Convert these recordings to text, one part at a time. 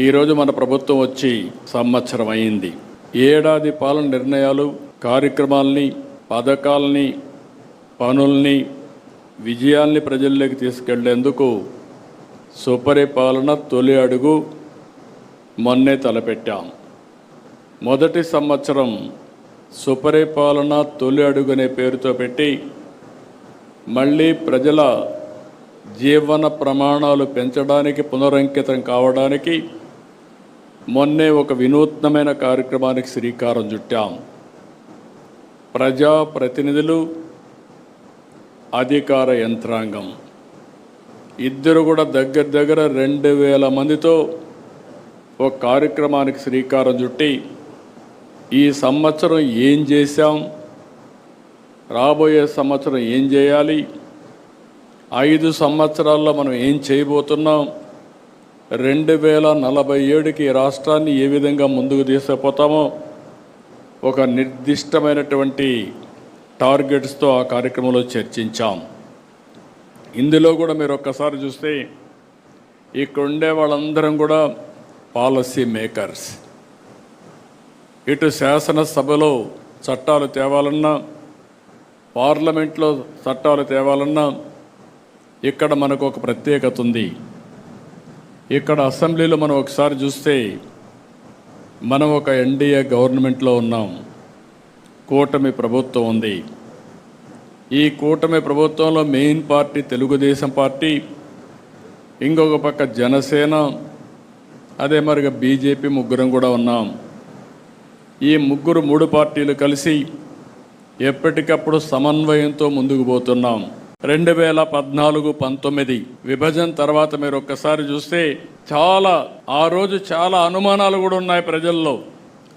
ఈరోజు మన ప్రభుత్వం వచ్చి సంవత్సరం అయింది. ఏడాది పాలన నిర్ణయాలు కార్యక్రమాల్ని పథకాల్ని పనుల్ని విజయాల్ని ప్రజల్లోకి తీసుకెళ్ళేందుకు సుపరిపాలన తొలి అడుగు మొన్నే తలపెట్టాం. మొదటి సంవత్సరం సుపరిపాలన తొలి అడుగు అనే పేరుతో పెట్టి మళ్ళీ ప్రజల జీవన ప్రమాణాలు పెంచడానికి పునరంకితం కావడానికి మొన్నే ఒక వినూత్నమైన కార్యక్రమానికి శ్రీకారం చుట్టాం. ప్రజా ప్రతినిధులు అధికార యంత్రాంగం. ఇద్దరు కూడా దగ్గర దగ్గర రెండు వేల మందితో ఒక కార్యక్రమానికి శ్రీకారం చుట్టి ఈ సంవత్సరం ఏం చేశాం? రాబోయే సంవత్సరం ఏం చేయాలి? ఐదు సంవత్సరాల్లో మనం ఏం చేయబోతున్నాం? రెండు వేల నలభై ఏడుకి రాష్ట్రాన్ని ఏ విధంగా ముందుకు తీసుకుపోతామో ఒక నిర్దిష్టమైనటువంటి టార్గెట్స్తో ఆ కార్యక్రమంలో చర్చించాం. ఇందులో కూడా మీరు ఒక్కసారి చూస్తే ఇక్కడ ఉండే వాళ్ళందరం కూడా పాలసీ మేకర్స్. ఇటు శాసనసభలో చట్టాలు తేవాలన్నా పార్లమెంట్లో చట్టాలు తేవాలన్నా ఇక్కడ మనకు ఒక ప్రత్యేకత ఉంది. ఇక్కడ అసెంబ్లీలో మనం ఒకసారి చూస్తే మనం ఒక ఎన్డీఏ గవర్నమెంట్లో ఉన్నాం. కూటమి ప్రభుత్వం ఉంది. ఈ కూటమి ప్రభుత్వంలో మెయిన్ పార్టీ తెలుగుదేశం పార్టీ ఇంకొక పక్క జనసేన అదే మరిగా బీజేపీ ముగ్గురం కూడా ఉన్నాం. ఈ ముగ్గురు మూడు పార్టీలు కలిసి ఎప్పటికప్పుడు సమన్వయంతో ముందుకు పోతున్నాం. రెండు వేల పద్నాలుగు పంతొమ్మిది విభజన తర్వాత మీరు ఒక్కసారి చూస్తే చాలా ఆ రోజు చాలా అనుమానాలు కూడా ఉన్నాయి ప్రజల్లో.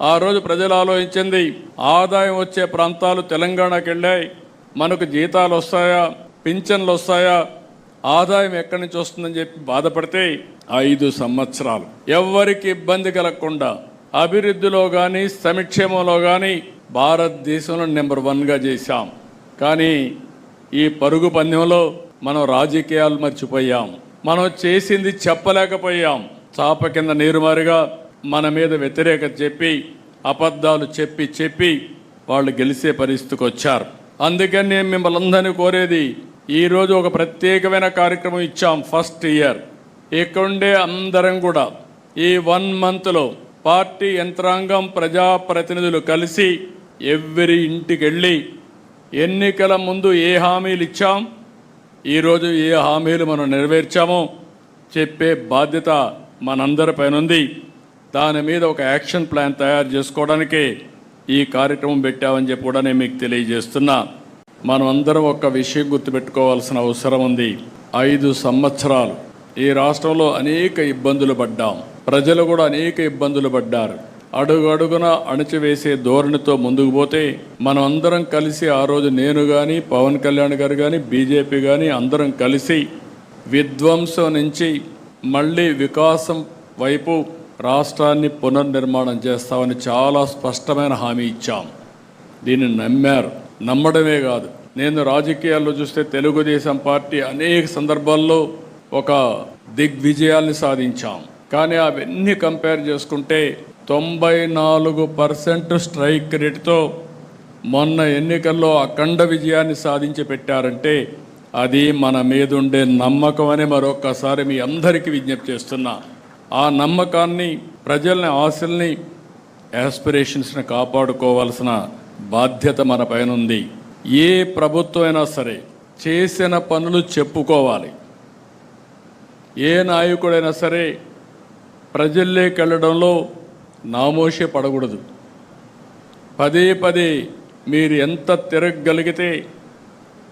ఆ రోజు ప్రజలు ఆలోచించింది ఆదాయం వచ్చే ప్రాంతాలు తెలంగాణకి వెళ్ళాయి మనకు జీతాలు వస్తాయా పింఛన్లు వస్తాయా ఆదాయం ఎక్కడి నుంచి వస్తుందని చెప్పి బాధపడితే ఐదు సంవత్సరాలు. ఎవ్వరికి ఇబ్బంది కలగకుండా అభివృద్ధిలో కానీ సమక్షేమంలో కానీ భారతదేశంలో నెంబర్ వన్గా చేశాం. కానీ ఈ పరుగు పందెంలో మనం రాజకీయాలు మర్చిపోయాం. మనం చేసింది చెప్పలేకపోయాం. చాప కింద నీరుమారుగా మన మీద వ్యతిరేకత చెప్పి అబద్ధాలు చెప్పి చెప్పి వాళ్ళు గెలిచే పరిస్థితికి వచ్చారు. అందుకని నేను మిమ్మల్ని అందరినీ కోరేది ఈరోజు ఒక ప్రత్యేకమైన కార్యక్రమం ఇచ్చాం ఫస్ట్ ఇయర్. ఇక్కడుండే అందరం కూడా ఈ వన్ మంత్లో పార్టీ యంత్రాంగం ప్రజాప్రతినిధులు కలిసి ఎవ్రీ ఇంటికి వెళ్ళి ఎన్నికల ముందు ఏ హామీలు ఇచ్చాం? ఈరోజు ఏ హామీలు మనం నెరవేర్చామో చెప్పే బాధ్యత మనందరిపైన ఉంది. దాని మీద ఒక యాక్షన్ ప్లాన్ తయారు చేసుకోవడానికి ఈ కార్యక్రమం పెట్టామని చెప్పి కూడా నేను మీకు తెలియజేస్తున్నా. మనం అందరం ఒక విషయం గుర్తుపెట్టుకోవాల్సిన అవసరం ఉంది. ఐదు సంవత్సరాలు ఈ రాష్ట్రంలో అనేక ఇబ్బందులు పడ్డాం. ప్రజలు కూడా అనేక ఇబ్బందులు పడ్డారు. అడుగు అడుగున అణచివేసే ధోరణితో ముందుకు పోతే మనం అందరం కలిసి ఆ రోజు నేను కానీ పవన్ కళ్యాణ్ గారు కానీ బీజేపీ కానీ అందరం కలిసి విధ్వంసం నుంచి మళ్ళీ వికాసం వైపు రాష్ట్రాన్ని పునర్నిర్మాణం చేస్తామని చాలా స్పష్టమైన హామీ ఇచ్చాం. దీన్ని నమ్మారు. నమ్మడమే కాదు. నేను రాజకీయాల్లో చూస్తే తెలుగుదేశం పార్టీ అనేక సందర్భాల్లో ఒక దిగ్విజయాల్ని సాధించాం. కానీ అవన్నీ కంపేర్ చేసుకుంటే తొంభై నాలుగు పర్సెంట్ స్ట్రైక్ రేటుతో మొన్న ఎన్నికల్లో అఖండ విజయాన్ని సాధించి పెట్టారంటే అది మన మీద ఉండే నమ్మకం అని మరొక్కసారి మీ అందరికీ విజ్ఞప్తి చేస్తున్నా. ఆ నమ్మకాన్ని ప్రజల్ని ఆశల్ని యాస్పిరేషన్స్ని కాపాడుకోవాల్సిన బాధ్యత మన పైన ఉంది. ఏ ప్రభుత్వం అయినా సరే చేసిన పనులు చెప్పుకోవాలి. ఏ నాయకుడైనా సరే ప్రజల్లోకి వెళ్ళడంలో నామోషే పడకూడదు. పదే పదే మీరు ఎంత తిరగగలిగితే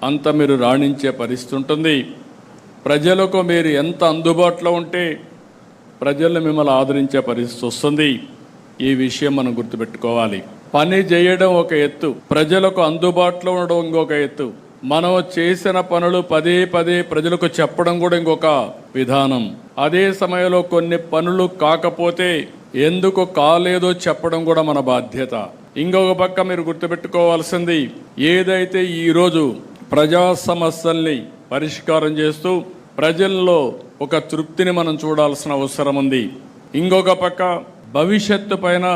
అంత మీరు రాణించే పరిస్థితి ఉంటుంది. ప్రజలకు మీరు ఎంత అందుబాటులో ఉంటే ప్రజలు మిమ్మల్ని ఆదరించే పరిస్థితి వస్తుంది. ఈ విషయం మనం గుర్తుపెట్టుకోవాలి. పని చేయడం ఒక ఎత్తు ప్రజలకు అందుబాటులో ఉండడం ఇంకొక ఎత్తు. మనం చేసిన పనులు పదే పదే ప్రజలకు చెప్పడం కూడా ఇంకొక విధానం. అదే సమయంలో కొన్ని పనులు కాకపోతే ఎందుకు కాలేదో చెప్పడం కూడా మన బాధ్యత. ఇంకొక పక్క మీరు గుర్తుపెట్టుకోవాల్సింది ఏదైతే ఈరోజు ప్రజా సమస్యల్ని పరిష్కారం చేస్తూ ప్రజల్లో ఒక తృప్తిని మనం చూడాల్సిన అవసరం ఉంది. ఇంకొక పక్క భవిష్యత్తు పైన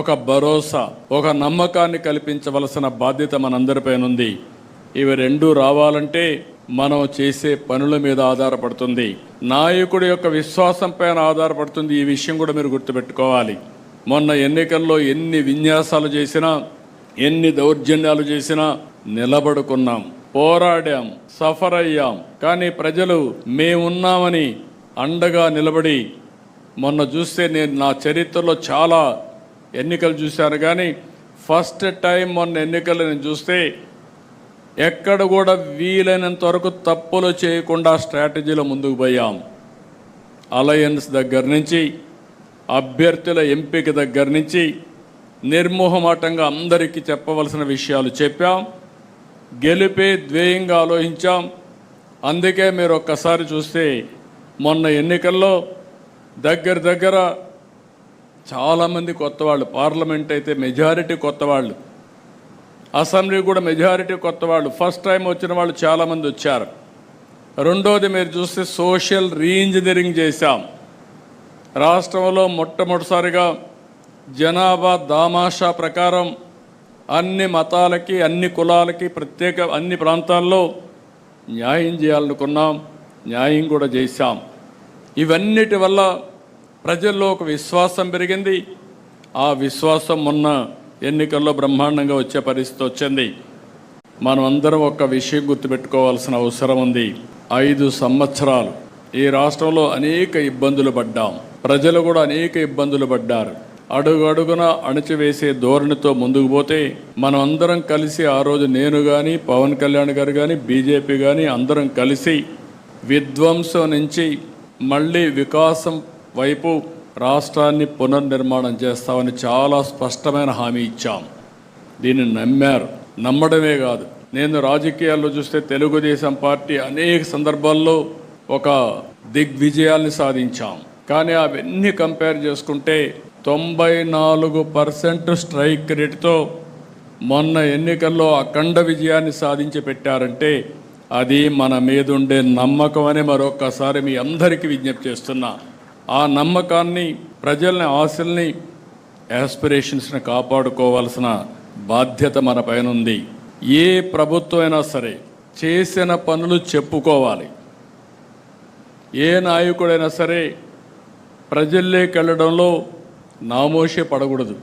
ఒక భరోసా ఒక నమ్మకాన్ని కల్పించవలసిన బాధ్యత మనందరిపైన ఉంది. ఇవి రెండు రావాలంటే మనం చేసే పనుల మీద ఆధారపడుతుంది. నాయకుడి యొక్క విశ్వాసం పైన ఆధారపడుతుంది. ఈ విషయం కూడా మీరు గుర్తుపెట్టుకోవాలి. మొన్న ఎన్నికల్లో ఎన్ని విన్యాసాలు చేసినా ఎన్ని దౌర్జన్యాలు చేసినా నిలబడుకున్నాం. పోరాడాం సఫర్ అయ్యాం. కానీ ప్రజలు మేమున్నామని అండగా నిలబడి మొన్న చూస్తే నేను నా చరిత్రలో చాలా ఎన్నికలు చూశాను. కానీ ఫస్ట్ టైం మొన్న ఎన్నికలు నేను చూస్తే ఎక్కడ కూడా వీలైనంత వరకు తప్పులు చేయకుండా స్ట్రాటజీలో ముందుకు పోయాం. అలయన్స్ దగ్గర నుంచి అభ్యర్థుల ఎంపిక దగ్గర నుంచి నిర్మోహమాటంగా అందరికీ చెప్పవలసిన విషయాలు చెప్పాం. గెలిపే ధ్యేయంగా ఆలోచించాం. అందుకే మీరు ఒక్కసారి చూస్తే మొన్న ఎన్నికల్లో దగ్గర దగ్గర చాలామంది కొత్త వాళ్ళు పార్లమెంట్ అయితే మెజారిటీ కొత్త వాళ్ళు అసెంబ్లీ కూడా మెజారిటీ కొత్త వాళ్ళు. ఫస్ట్ టైం వచ్చిన వాళ్ళు చాలామంది వచ్చారు. రెండోది మీరు చూస్తే సోషల్ రీఇంజనీరింగ్ చేశాం. రాష్ట్రంలో మొట్టమొదటిసారిగా జనాభా దామాషా ప్రకారం అన్ని మతాలకి అన్ని కులాలకి ప్రత్యేక అన్ని ప్రాంతాల్లో న్యాయం చేయాలనుకున్నాం. న్యాయం కూడా చేశాం. ఇవన్నిటి వల్ల ప్రజల్లో ఒక విశ్వాసం పెరిగింది. ఆ విశ్వాసం మొన్న ఎన్నికల్లో బ్రహ్మాండంగా వచ్చే పరిస్థితి వచ్చింది. మనం అందరం ఒక విషయం గుర్తుపెట్టుకోవాల్సిన అవసరం ఉంది. ఐదు సంవత్సరాలు. ఈ రాష్ట్రంలో అనేక ఇబ్బందులు పడ్డాం. ప్రజలు కూడా అనేక ఇబ్బందులు పడ్డారు. అడుగడుగున అణచివేసే ధోరణితో ముందుకు పోతే మనం అందరం కలిసి ఆ రోజు నేను కానీ పవన్ కళ్యాణ్ గారు కానీ బీజేపీ కానీ అందరం కలిసి విధ్వంసం నుంచి మళ్ళీ వికాసం వైపు రాష్ట్రాన్ని పునర్నిర్మాణం చేస్తామని చాలా స్పష్టమైన హామీ ఇచ్చాం. దీన్ని నమ్మారు. నమ్మడమే కాదు. నేను రాజకీయాల్లో చూస్తే తెలుగుదేశం పార్టీ అనేక సందర్భాల్లో ఒక దిగ్విజయాల్ని సాధించాం. కానీ అవన్నీ కంపేర్ చేసుకుంటే తొంభై నాలుగు పర్సెంట్ స్ట్రైక్ రేట్తో మొన్న ఎన్నికల్లో అఖండ విజయాన్ని సాధించి పెట్టారంటే అది మన మీదుండే నమ్మకం అని మరొక్కసారి మీ అందరికీ విజ్ఞప్తి చేస్తున్నా. ఆ నమ్మకాన్ని ప్రజల్ని ఆశల్ని యాస్పిరేషన్స్ని కాపాడుకోవాల్సిన బాధ్యత మన పైన ఉంది ఏ ప్రభుత్వం అయినా సరే చేసిన పనులు చెప్పుకోవాలి. ఏ నాయకుడైనా సరే ప్రజల్లోకి వెళ్ళడంలో నామోషే పడకూడదు.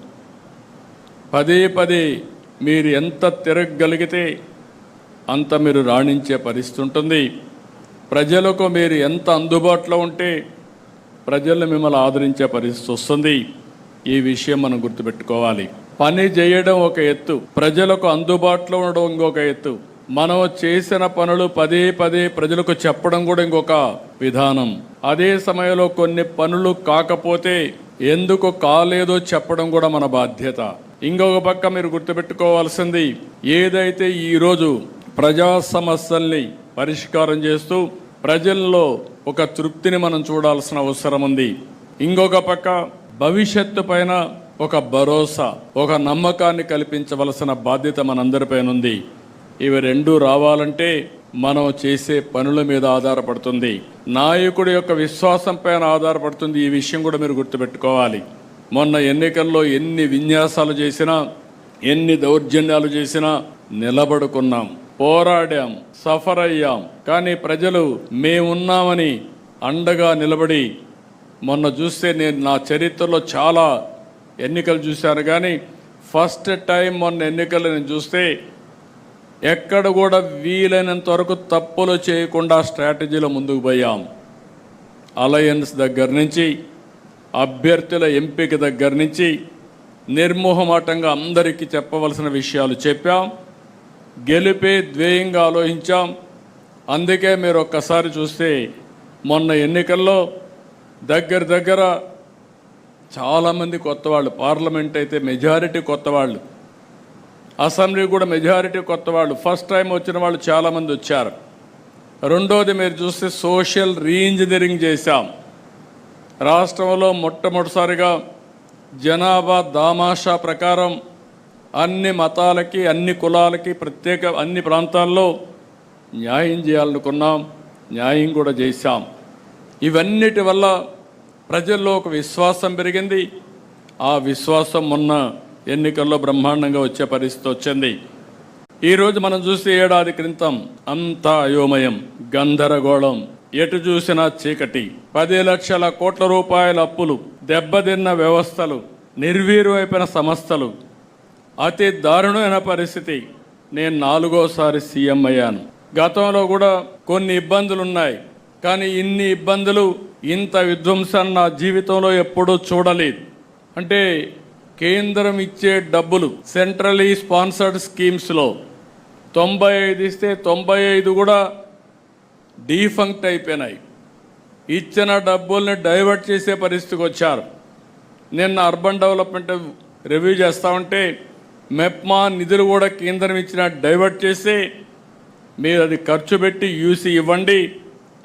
పదే పదే మీరు ఎంత తిరగగలిగితే అంత మీరు రాణించే పరిస్థితి ఉంటుంది. ప్రజలకు మీరు ఎంత అందుబాటులో ఉంటే ప్రజలు మిమ్మల్ని ఆదరించే పరిస్థితి వస్తుంది. ఈ విషయం మనం గుర్తుపెట్టుకోవాలి. పని చేయడం ఒక ఎత్తు ప్రజలకు అందుబాటులో ఉండడం ఇంకొక ఎత్తు. మనం చేసిన పనులు పదే పదే ప్రజలకు చెప్పడం కూడా ఇంకొక విధానం. అదే సమయంలో కొన్ని పనులు కాకపోతే ఎందుకు కాలేదో చెప్పడం కూడా మన బాధ్యత. ఇంకొక పక్క మీరు గుర్తుపెట్టుకోవాల్సింది ఏదైతే ఈరోజు ప్రజా సమస్యల్ని పరిష్కారం చేస్తూ ప్రజల్లో ఒక తృప్తిని మనం చూడాల్సిన అవసరం ఉంది. ఇంకొక పక్క భవిష్యత్తు పైన ఒక భరోసా ఒక నమ్మకాన్ని కల్పించవలసిన బాధ్యత మనందరిపైన ఉంది. ఇవి రెండు రావాలంటే మనం చేసే పనుల మీద ఆధారపడుతుంది. నాయకుడి యొక్క విశ్వాసం పైన ఆధారపడుతుంది. ఈ విషయం కూడా మీరు గుర్తుపెట్టుకోవాలి. మొన్న ఎన్నికల్లో ఎన్ని విన్యాసాలు చేసినా ఎన్ని దౌర్జన్యాలు చేసినా నిలబడుకున్నాం. పోరాడాం సఫర్ అయ్యాం కానీ ప్రజలు మేమున్నామని అండగా నిలబడి మొన్న చూస్తే నేను నా చరిత్రలో చాలా ఎన్నికలు చూశాను. కానీ ఫస్ట్ టైం మొన్న ఎన్నికలు నేను చూస్తే ఎక్కడ కూడా వీలైనంత వరకు తప్పులు చేయకుండా స్ట్రాటజీలో ముందుకు పోయాం. అలయన్స్ దగ్గర నుంచి అభ్యర్థుల ఎంపిక దగ్గర నుంచి నిర్మోహమాటంగా అందరికీ చెప్పవలసిన విషయాలు చెప్పాం. గెలిపే ధ్యేయంగా ఆలోచించాం. అందుకే మీరు ఒక్కసారి చూస్తే మొన్న ఎన్నికల్లో దగ్గర దగ్గర చాలామంది కొత్త వాళ్ళు పార్లమెంట్ అయితే మెజారిటీ కొత్త వాళ్ళు అసెంబ్లీ కూడా మెజారిటీ కొత్త వాళ్ళు ఫస్ట్ టైం వచ్చిన వాళ్ళు చాలామంది వచ్చారు. రెండోది మీరు చూస్తే సోషల్ రీఇంజనీరింగ్ చేశాం. రాష్ట్రంలో మొట్టమొదటిసారిగా జనాభా దామాషా ప్రకారం అన్ని మతాలకి అన్ని కులాలకి ప్రత్యేక అన్ని ప్రాంతాల్లో న్యాయం చేయాలనుకున్నాం న్యాయం కూడా చేశాం. ఇవన్నిటి వల్ల ప్రజల్లో ఒక విశ్వాసం పెరిగింది. ఆ విశ్వాసం మొన్న ఎన్నికల్లో బ్రహ్మాండంగా వచ్చే పరిస్థితి వచ్చింది. ఈరోజు మనం చూస్తే ఏడాది క్రితం అంతా అయోమయం గందరగోళం. ఎటు చూసినా చీకటి. పది లక్షల కోట్ల రూపాయల అప్పులు దెబ్బతిన్న వ్యవస్థలు నిర్వీర్యమైపోయిన సంస్థలు అతి దారుణమైన పరిస్థితి. నేను నాలుగోసారి సీఎం అయ్యాను. గతంలో కూడా కొన్ని ఇబ్బందులు ఉన్నాయి కానీ ఇన్ని ఇబ్బందులు ఇంత విధ్వంసాన్ని నా జీవితంలో ఎప్పుడూ చూడలేదు. అంటే కేంద్రం ఇచ్చే డబ్బులు సెంట్రలీ స్పాన్సర్డ్ స్కీమ్స్లో తొంభై ఐదు ఇస్తే తొంభై ఐదు కూడా డీఫంక్ట్ అయిపోయినాయి. ఇచ్చిన డబ్బుల్ని డైవర్ట్ చేసే పరిస్థితికి వచ్చారు. నిన్న అర్బన్ డెవలప్మెంట్ రివ్యూ చేస్తా ఉంటే మెప్మా నిధులు కూడా కేంద్రం ఇచ్చిన డైవర్ట్ చేసి మీరు అది ఖర్చు పెట్టి యూసీ ఇవ్వండి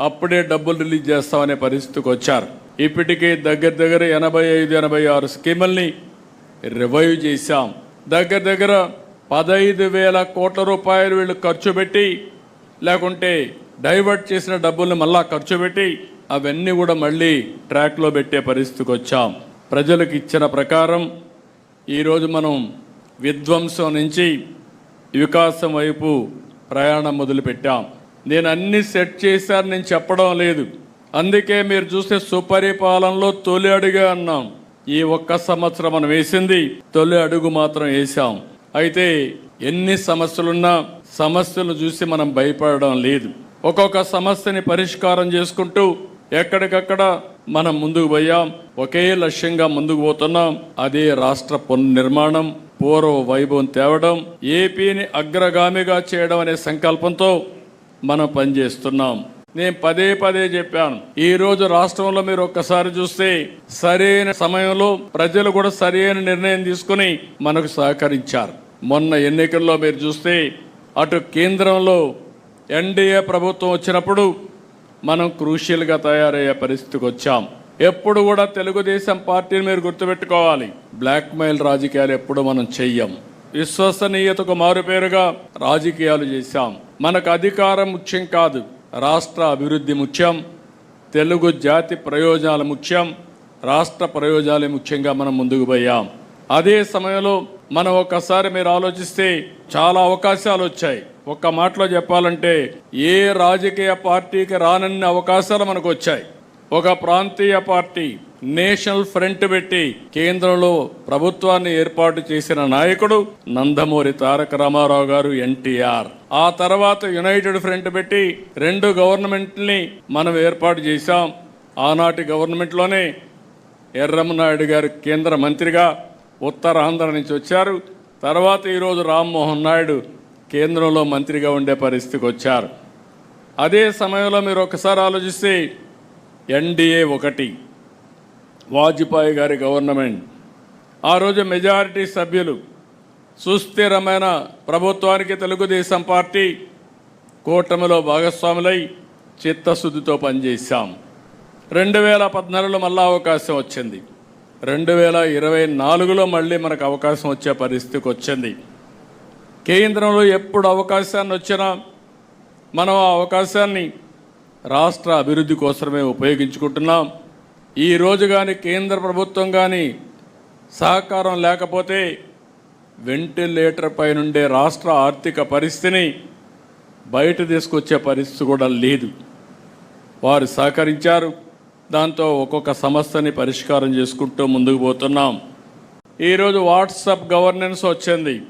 అప్పుడే డబ్బులు రిలీజ్ చేస్తామనే పరిస్థితికి వచ్చారు. ఇప్పటికే దగ్గర దగ్గర ఎనభై ఐదు ఎనభై ఆరు స్కీముల్ని రివైవ్ చేశాం. దగ్గర దగ్గర పదహైదు వేల కోట్ల రూపాయలు వీళ్ళు ఖర్చు పెట్టి లేకుంటే డైవర్ట్ చేసిన డబ్బుల్ని మళ్ళా ఖర్చు పెట్టి అవన్నీ కూడా మళ్ళీ ట్రాక్లో పెట్టే పరిస్థితికి వచ్చాం. ప్రజలకు ఇచ్చిన ప్రకారం ఈరోజు మనం విధ్వంసం నుంచి వికాసం వైపు ప్రయాణం మొదలుపెట్టాం. నేను అన్ని సెట్ చేశాను నేను చెప్పడం లేదు. అందుకే మీరు చూస్తే సుపరిపాలనలో తొలి అడుగే అన్నాం. ఈ ఒక్క సంవత్సరం మనం వేసింది తొలి అడుగు మాత్రం వేసాం అయితే ఎన్ని సమస్యలున్నా సమస్యలు చూసి మనం భయపడడం లేదు. ఒక్కొక్క సమస్యని పరిష్కారం చేసుకుంటూ ఎక్కడికక్కడ మనం ముందుకు పోయాం. ఒకే లక్ష్యంగా ముందుకు పోతున్నాం. అదే రాష్ట్ర పునర్నిర్మాణం. పూర్వ వైభవం తేవడం ఏపీని అగ్రగామిగా చేయడం అనే సంకల్పంతో మనం పనిచేస్తున్నాం. నేను పదే పదే చెప్పాను. ఈ రోజు రాష్ట్రంలో మీరు ఒక్కసారి చూస్తే సరైన సమయంలో ప్రజలు కూడా సరైన నిర్ణయం తీసుకుని మనకు సహకరించారు. మొన్న ఎన్నికల్లో మీరు చూస్తే అటు కేంద్రంలో ఎన్డీఏ ప్రభుత్వం వచ్చినప్పుడు మనం క్రూషియల్గా తయారయ్యే పరిస్థితికి వచ్చాం. ఎప్పుడు కూడా తెలుగుదేశం పార్టీని మీరు గుర్తుపెట్టుకోవాలి. బ్లాక్మెయిల్ రాజకీయాలు ఎప్పుడు మనం చెయ్యం. విశ్వసనీయతకు మారుపేరుగా రాజకీయాలు చేశాం. మనకు అధికారం ముఖ్యం కాదు రాష్ట్ర అభివృద్ధి ముఖ్యం తెలుగు జాతి ప్రయోజనాలు ముఖ్యం రాష్ట్ర ప్రయోజనాలే ముఖ్యంగా మనం ముందుకు పోయాం. అదే సమయంలో మనం ఒక్కసారి మీరు ఆలోచిస్తే చాలా అవకాశాలు వచ్చాయి. ఒక్క మాటలో చెప్పాలంటే ఏ రాజకీయ పార్టీకి రానన్ని అవకాశాలు మనకు వచ్చాయి. ఒక ప్రాంతీయ పార్టీ నేషనల్ ఫ్రంట్ పెట్టి కేంద్రంలో ప్రభుత్వాన్ని ఏర్పాటు చేసిన నాయకుడు నందమూరి తారక రామారావు గారు ఎన్టీఆర్. ఆ తర్వాత యునైటెడ్ ఫ్రంట్ పెట్టి రెండు గవర్నమెంట్ని మనం ఏర్పాటు చేశాం. ఆనాటి గవర్నమెంట్లోనే ఎర్రమనాయుడు గారు కేంద్ర మంత్రిగా ఉత్తరాంధ్ర నుంచి వచ్చారు. తర్వాత ఈరోజు రామ్మోహన్ నాయుడు కేంద్రంలో మంత్రిగా ఉండే పరిస్థితికి వచ్చారు. అదే సమయంలో మీరు ఒకసారి ఆలోచిస్తే ఎన్డీఏ ఒకటి వాజ్పేయి గారి గవర్నమెంట్. ఆ రోజు మెజారిటీ సభ్యులు సుస్థిరమైన ప్రభుత్వానికి తెలుగుదేశం పార్టీ కూటమిలో భాగస్వాములై చిత్తశుద్ధితో పనిచేశాం. రెండు వేల పద్నాలుగులో మళ్ళీ అవకాశం వచ్చింది. రెండు వేల ఇరవై నాలుగులో మళ్ళీ మనకు అవకాశం వచ్చే పరిస్థితికి వచ్చింది. కేంద్రంలో ఎప్పుడు అవకాశాన్ని వచ్చినా మనం ఆ అవకాశాన్ని రాష్ట్ర అభివృద్ధి కోసమే ఉపయోగించుకుంటున్నాం. ఈ రోజు కానీ కేంద్ర ప్రభుత్వం కానీ సహకారం లేకపోతే వెంటిలేటర్ పై నుండే రాష్ట్ర ఆర్థిక పరిస్థితిని బయట తీసుకొచ్చే పరిస్థితి కూడా లేదు. వారు సహకరించారు. దాంతో ఒక్కొక్క సమస్యని పరిష్కారం చేసుకుంటూ ముందుకు పోతున్నాం. ఈరోజు వాట్సాప్ గవర్నెన్స్ వచ్చింది.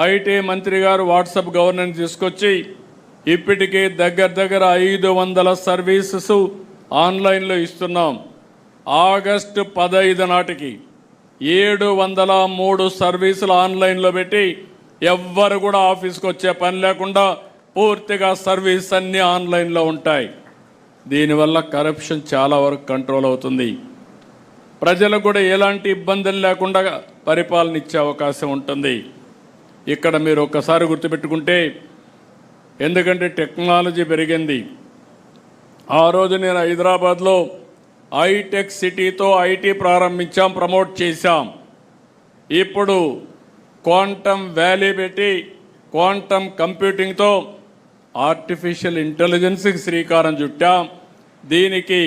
ఐటీ మంత్రి గారు వాట్సాప్ గవర్నెన్స్ తీసుకొచ్చి ఇప్పటికే దగ్గర దగ్గర ఐదు వందల సర్వీసెస్ ఆన్లైన్లో ఇస్తున్నాం. ఆగస్టు పదహైదు నాటికి ఏడు వందల మూడు సర్వీసులు ఆన్లైన్లో పెట్టి ఎవ్వరు కూడా ఆఫీస్కి వచ్చే పని లేకుండా పూర్తిగా సర్వీస్ అన్నీ ఆన్లైన్లో ఉంటాయి. దీనివల్ల కరప్షన్ చాలా వరకు కంట్రోల్ అవుతుంది. ప్రజలకు కూడా ఎలాంటి ఇబ్బందులు లేకుండా పరిపాలన ఇచ్చే అవకాశం ఉంటుంది. ఇక్కడ మీరు ఒక్కసారి గుర్తుపెట్టుకుంటే ఎందుకంటే టెక్నాలజీ పెరిగింది. ఆ రోజు నేను హైదరాబాద్లో ఐటెక్ సిటీతో ఐటీ ప్రారంభించాం ప్రమోట్ చేశాం. ఇప్పుడు క్వాంటమ్ వ్యాలీ పెట్టి క్వాంటమ్ కంప్యూటింగ్తో ఆర్టిఫిషియల్ ఇంటెలిజెన్స్కి శ్రీకారం చుట్టాం. దీనికి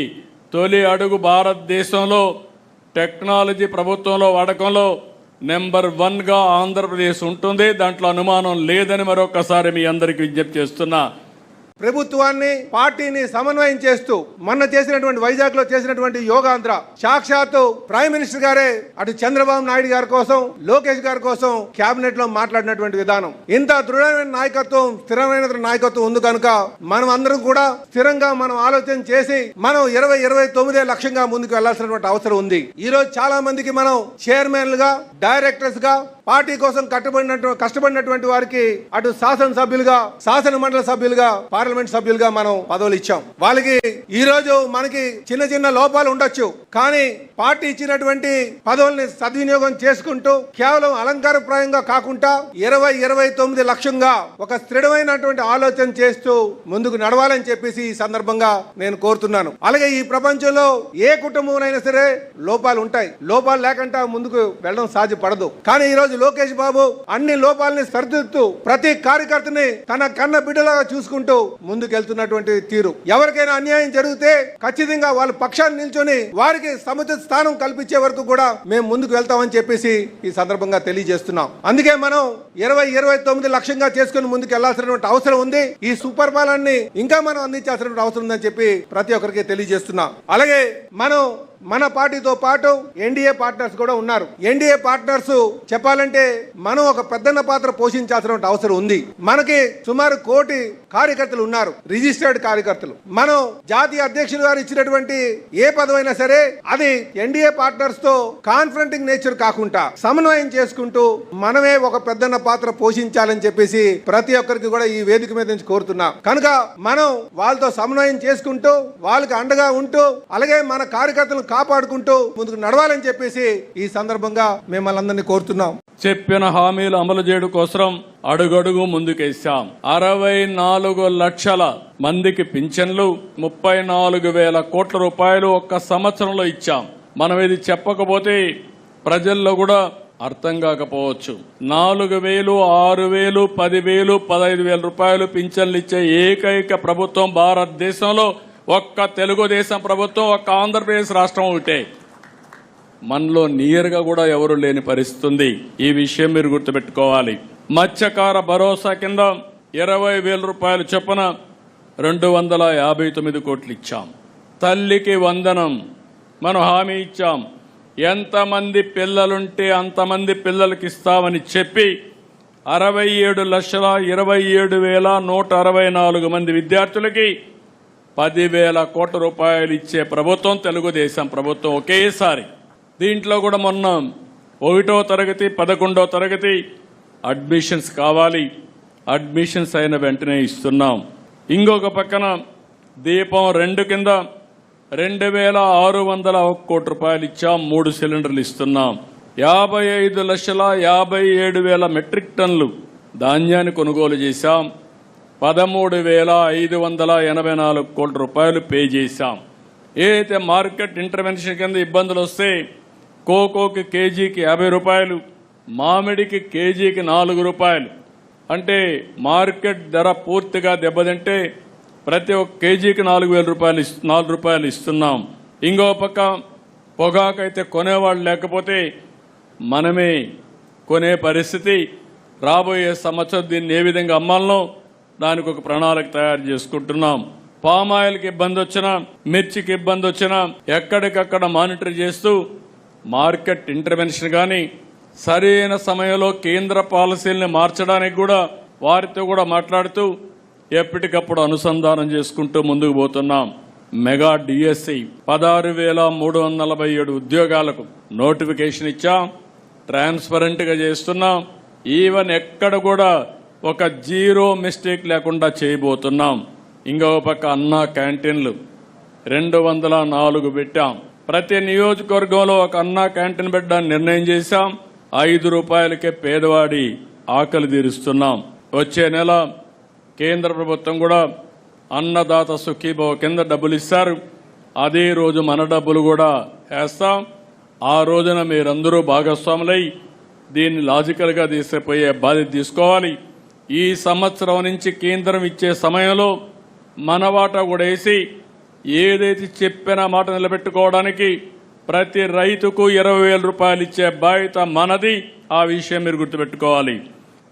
తొలి అడుగు భారతదేశంలో టెక్నాలజీ ప్రభుత్వంలో వాడకంలో నెంబర్ వన్గా ఆంధ్రప్రదేశ్ ఉంటుంది. దాంట్లో అనుమానం లేదని మరొకసారి మీ అందరికీ విజ్ఞప్తి చేస్తున్నా. ప్రభుత్వాన్ని పార్టీని సమన్వయం చేస్తూ మొన్న చేసినటువంటి వైజాగ్లో చేసినటువంటి యోగాంధ్ర సాక్షాత్తు ప్రైమ్ మినిస్టర్ గారే అటు చంద్రబాబు నాయుడు గారి కోసం లోకేష్ గారి కోసం కేబినెట్లో మాట్లాడినటువంటి విధానం. ఇంత దృఢమైన నాయకత్వం స్థిరమైన నాయకత్వం ఉంది కనుక మనం అందరం కూడా స్థిరంగా మనం ఆలోచన చేసి మనం ఇరవై ఇరవై తొమ్మిదే లక్ష్యంగా ముందుకు వెళ్ళాల్సినటువంటి అవసరం ఉంది. ఈ రోజు చాలా మందికి మనం చైర్మన్లుగా డైరెక్టర్స్గా పార్టీ కోసం కట్టబడినటువంటి కష్టపడినటువంటి వారికి అటు శాసనసభ్యులుగా శాసన మండలి సభ్యులుగా పార్లమెంట్ సభ్యులుగా మనం పదవులు ఇచ్చాం. వాళ్ళకి ఈ రోజు మనకి చిన్న చిన్న లోపాలు ఉండొచ్చు. కానీ పార్టీ ఇచ్చినటువంటి పదవుల్ని సద్వినియోగం చేసుకుంటూ కేవలం అలంకారప్రాయంగా కాకుండా ఇరవై ఇరవై తొమ్మిది లక్ష్యంగా ఒక స్థిరమైనటువంటి ఆలోచన చేస్తూ ముందుకు నడవాలని చెప్పేసి ఈ సందర్భంగా నేను కోరుతున్నాను. అలాగే ఈ ప్రపంచంలో ఏ కుటుంబంలో సరే లోపాలు ఉంటాయి. లోపాలు లేకుండా ముందుకు వెళ్ళడం సాధ్యపడదు. కానీ ఈ రోజు లోకేష్ బాబు అన్ని లోపాలని సరిదిద్దుతూ ప్రతి కార్యకర్తని తన కన్న బిడ్డలాగా చూసుకుంటూ ముందుకెళ్తున్నటువంటి తీరు. ఎవరికైనా అన్యాయం జరిగితే ఖచ్చితంగా వాళ్ళ పక్షాన్ని నిల్చొని వారికి సముచిత స్థానం కల్పించే వరకు కూడా మేము ముందుకు వెళ్తామని చెప్పేసి ఈ సందర్భంగా తెలియజేస్తున్నాం. అందుకే మనం ఇరవై ఇరవై తొమ్మిది లక్ష్యంగా చేసుకుని ముందుకు వెళ్ళాల్సినటువంటి అవసరం ఉంది. ఈ సుపరిపాలనని ఇంకా మనం అందించాల్సినటువంటి అవసరం ఉందని చెప్పి ప్రతి ఒక్కరికి తెలియజేస్తున్నాం. అలాగే మనం మన పార్టీతో పాటు ఎన్డీఏ పార్ట్నర్స్ కూడా ఉన్నారు. ఎన్డీఏ పార్ట్నర్స్ చెప్పాలంటే మనం ఒక పెద్దన్న పాత్ర పోషించాల్సిన అవసరం ఉంది. మనకి సుమారు కోటి కార్యకర్తలు ఉన్నారు రిజిస్టర్డ్ కార్యకర్తలు. మనం జాతీయ అధ్యక్షులు గారు ఇచ్చినటువంటి ఏ పదవైనా సరే అది ఎన్డీఏ పార్ట్నర్స్తో కాన్ఫరెంటింగ్ నేచర్ కాకుండా సమన్వయం చేసుకుంటూ మనమే ఒక పెద్దన్న పాత్ర పోషించాలని చెప్పేసి ప్రతి ఒక్కరికి కూడా ఈ వేదిక మీద నుంచి కోరుతున్నా. కనుక మనం వాళ్ళతో సమన్వయం చేసుకుంటూ వాళ్ళకి అండగా ఉంటూ అలాగే మన కార్యకర్తలను కాపాడుకుంటూ ముందుకు నడవాలని చెప్పేసి ఈ సందర్భంగా మిమ్మల్ని అందరినీ కోరుతున్నాం. చెప్పిన హామీలు అమలు చేయడం కోసం అడుగడుగు ముందుకేశాం. అరవై నాలుగు లక్షల మందికి పింఛన్లు ముప్పై నాలుగు వేల కోట్ల రూపాయలు ఒక్క సంవత్సరంలో ఇచ్చాం. మనం ఇది చెప్పకపోతే ప్రజల్లో కూడా అర్థం కాకపోవచ్చు. నాలుగు వేలు ఆరు వేలు పది వేలు పదహైదు వేల రూపాయలు పింఛన్లు ఇచ్చే ఏకైక ప్రభుత్వం భారతదేశంలో ఒక్క తెలుగుదేశం ప్రభుత్వం ఒక్క ఆంధ్రప్రదేశ్ రాష్ట్రం ఒకటే. మనలో నియర్గా కూడా ఎవరు లేని పరిస్థితుంది. ఈ విషయం మీరు గుర్తుపెట్టుకోవాలి. మత్స్యకార భరోసా కింద ఇరవై వేల రూపాయలు చొప్పున రెండు వందల యాభై తొమ్మిది కోట్లు ఇచ్చాం. తల్లికి వందనం మనం హామీ ఇచ్చాం. ఎంతమంది పిల్లలుంటే అంతమంది పిల్లలకి ఇస్తామని చెప్పి అరవై ఏడు లక్షల ఇరవై ఏడు వేల నూట అరవై నాలుగు మంది విద్యార్థులకి పదివేల కోట్ల రూపాయలు ఇచ్చే ప్రభుత్వం తెలుగుదేశం ప్రభుత్వం ఒకేసారి. దీంట్లో కూడా మొన్న ఒకటో తరగతి పదకొండో తరగతి అడ్మిషన్స్ కావాలి. అడ్మిషన్స్ అయిన వెంటనే ఇస్తున్నాం. ఇంకొక పక్కన దీపం రెండు కింద రెండు వేల ఆరు వందల ఒక కోటి రూపాయలు ఇచ్చాం. మూడు సిలిండర్లు ఇస్తున్నాం. యాభై ఐదు లక్షల యాభై ఏడు వేల మెట్రిక్ టన్లు ధాన్యాన్ని కొనుగోలు చేశాం. పదమూడు వేల ఐదు వందల ఎనభై నాలుగు కోట్ల రూపాయలు పే చేశాం. ఏదైతే మార్కెట్ ఇంటర్వెన్షన్ కింద ఇబ్బందులు వస్తే కోకోకి కేజీకి యాభై రూపాయలు మామిడికి కేజీకి నాలుగు రూపాయలు. అంటే మార్కెట్ ధర పూర్తిగా దెబ్బతింటే ప్రతి ఒక్క కేజీకి నాలుగు వేల రూపాయలు నాలుగు రూపాయలు ఇస్తున్నాం. ఇంకో పక్క పొగాకైతే కొనేవాళ్ళు లేకపోతే మనమే కొనే పరిస్థితి. రాబోయే సంవత్సరం దీన్ని ఏ విధంగా అమ్మాలనో దానికి ఒక ప్రణాళిక తయారు చేసుకుంటున్నాం. పామాయిల్కి ఇబ్బంది వచ్చినా మిర్చికి ఇబ్బంది వచ్చినా ఎక్కడికక్కడ మానిటర్ చేస్తూ మార్కెట్ ఇంటర్వెన్షన్ కానీ సరైన సమయంలో కేంద్ర పాలసీల్ని మార్చడానికి కూడా వారితో కూడా మాట్లాడుతూ ఎప్పటికప్పుడు అనుసంధానం చేసుకుంటూ ముందుకు పోతున్నాం. మెగా డిఎస్సి పదహారు వేల మూడు వందల నలభై ఏడు ఉద్యోగాలకు నోటిఫికేషన్ ఇచ్చాం. ట్రాన్స్పరెంట్గా చేస్తున్నాం. ఈవెన్ ఎక్కడ కూడా ఒక జీరో మిస్టేక్ లేకుండా చేయబోతున్నాం. ఇంకో పక్క అన్నా క్యాంటీన్లు. రెండు వందల నాలుగు పెట్టాం. ప్రతి నియోజకవర్గంలో ఒక అన్నా క్యాంటీన్ పెట్టడానికి నిర్ణయం చేశాం. ఐదు రూపాయలకే పేదవాడి ఆకలి తీరుస్తున్నాం. వచ్చే నెల కేంద్ర ప్రభుత్వం కూడా అన్నదాత సుఖీభవ కింద డబ్బులు ఇస్తారు. అదే రోజు మన డబ్బులు కూడా వేస్తాం. ఆ రోజున మీరందరూ భాగస్వాములై దీన్ని లాజికల్గా తీసుకుపోయే బాధ్యత తీసుకోవాలి. ఈ సంవత్సరం నుంచి కేంద్రం ఇచ్చే సమయంలో మన వాటా కూడా వేసి ఏదైతే చెప్పిన మాట నిలబెట్టుకోవడానికి ప్రతి రైతుకు ఇరవై వేల రూపాయలు ఇచ్చే బాధ్యత మనది. ఆ విషయం మీరు గుర్తుపెట్టుకోవాలి.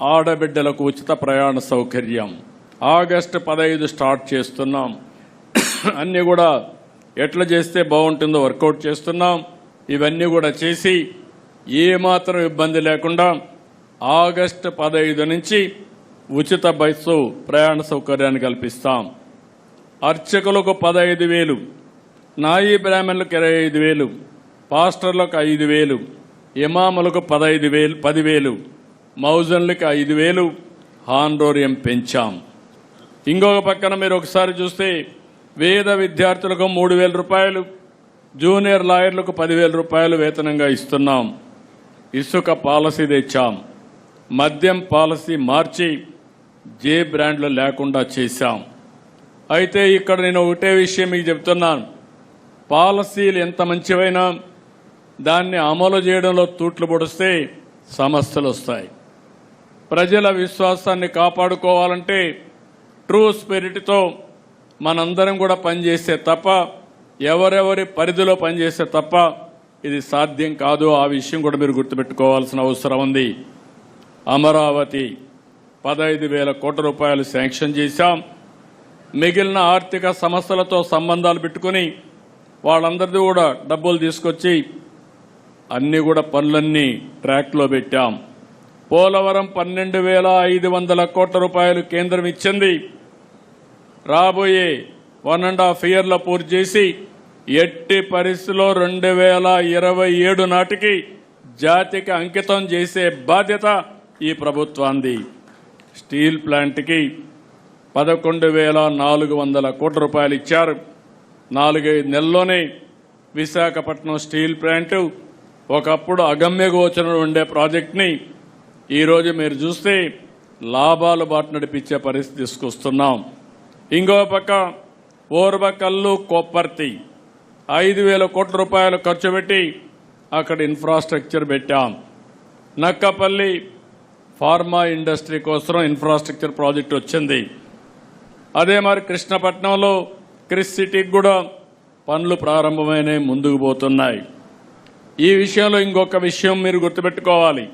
ఆడబిడ్డలకు ఉచిత ప్రయాణ సౌకర్యం. ఆగస్టు పదహైదు స్టార్ట్ చేస్తున్నాం. అన్నీ కూడా ఎట్లా చేస్తే బాగుంటుందో వర్కౌట్ చేస్తున్నాం. ఇవన్నీ కూడా చేసి ఏమాత్రం ఇబ్బంది లేకుండా ఆగస్టు పదహైదు నుంచి ఉచిత బస్సు ప్రయాణ సౌకర్యాన్ని కల్పిస్తాం. అర్చకులకు పదహైదు వేలు నాయి బ్రాహ్మణులకు ఇరవై ఐదు వేలు పాస్టర్లకు ఐదు వేలు ఇమాములకు పదహైదు వేలు పదివేలు మౌజన్లకు ఐదు వేలు హాండోరియం పెంచాం. ఇంకొక పక్కన మీరు ఒకసారి చూస్తే వేద విద్యార్థులకు మూడు వేల రూపాయలు జూనియర్ లాయర్లకు పదివేల రూపాయలు వేతనంగా ఇస్తున్నాం. ఇసుక పాలసీ తెచ్చాం. మద్యం పాలసీ మార్చి జే బ్రాండ్లు లేకుండా చేశాం. అయితే ఇక్కడ నేను ఒకటే విషయం మీకు చెప్తున్నాను. పాలసీలు ఎంత మంచివైనా దాన్ని అమలు చేయడంలో తూట్లు పొడిస్తే సమస్యలు వస్తాయి. ప్రజల విశ్వాసాన్ని కాపాడుకోవాలంటే ట్రూ స్పిరిట్తో మనందరం కూడా పనిచేస్తే తప్ప ఎవరెవరి పరిధిలో పనిచేస్తే తప్ప ఇది సాధ్యం కాదు. ఆ విషయం కూడా మీరు గుర్తుపెట్టుకోవాల్సిన అవసరం ఉంది. అమరావతి పదహైదు వేల కోట్ల రూపాయలు శాంక్షన్ చేశాం. మిగిలిన ఆర్థిక సమస్యలతో సంబంధాలు పెట్టుకుని వాళ్ళందరిది కూడా డబ్బులు తీసుకొచ్చి అన్ని కూడా పనులన్నీ ట్రాక్లో పెట్టాం. పోలవరం పన్నెండు వేల ఐదు వందల కోట్ల రూపాయలు కేంద్రం ఇచ్చింది. రాబోయే వన్ అండ్ హాఫ్ ఇయర్లో పూర్తి చేసి ఎట్టి పరిస్థితిలో రెండు వేల ఇరవై ఏడు నాటికి జాతికి అంకితం చేసే బాధ్యత ఈ ప్రభుత్వాంది స్టీల్ ప్లాంట్కి పదకొండు వేల నాలుగు వందల కోట్ల రూపాయలు ఇచ్చారు. నాలుగైదు నెలల్లోనే విశాఖపట్నం స్టీల్ ప్లాంటు ఒకప్పుడు అగమ్య గోచరం ఉండే ప్రాజెక్ట్ని ఈరోజు మీరు చూస్తే లాభాలు బాట నడిపించే పరిస్థితి తీసుకొస్తున్నాం. ఇంకో పక్క ఓర్వకల్లు కొప్పర్తి ఐదు వేల కోట్ల రూపాయలు ఖర్చు పెట్టి అక్కడ ఇన్ఫ్రాస్ట్రక్చర్ పెట్టాం. నక్కపల్లి ఫార్మా ఇండస్ట్రీ కోసం ఇన్ఫ్రాస్ట్రక్చర్ ప్రాజెక్ట్ వచ్చింది. అదే మరి కృష్ణపట్నంలో క్రిస్ సిటీకి కూడా పనులు ప్రారంభమైనవి ముందుకు పోతున్నాయి. ఈ విషయంలో ఇంకొక విషయం మీరు గుర్తుపెట్టుకోవాలి.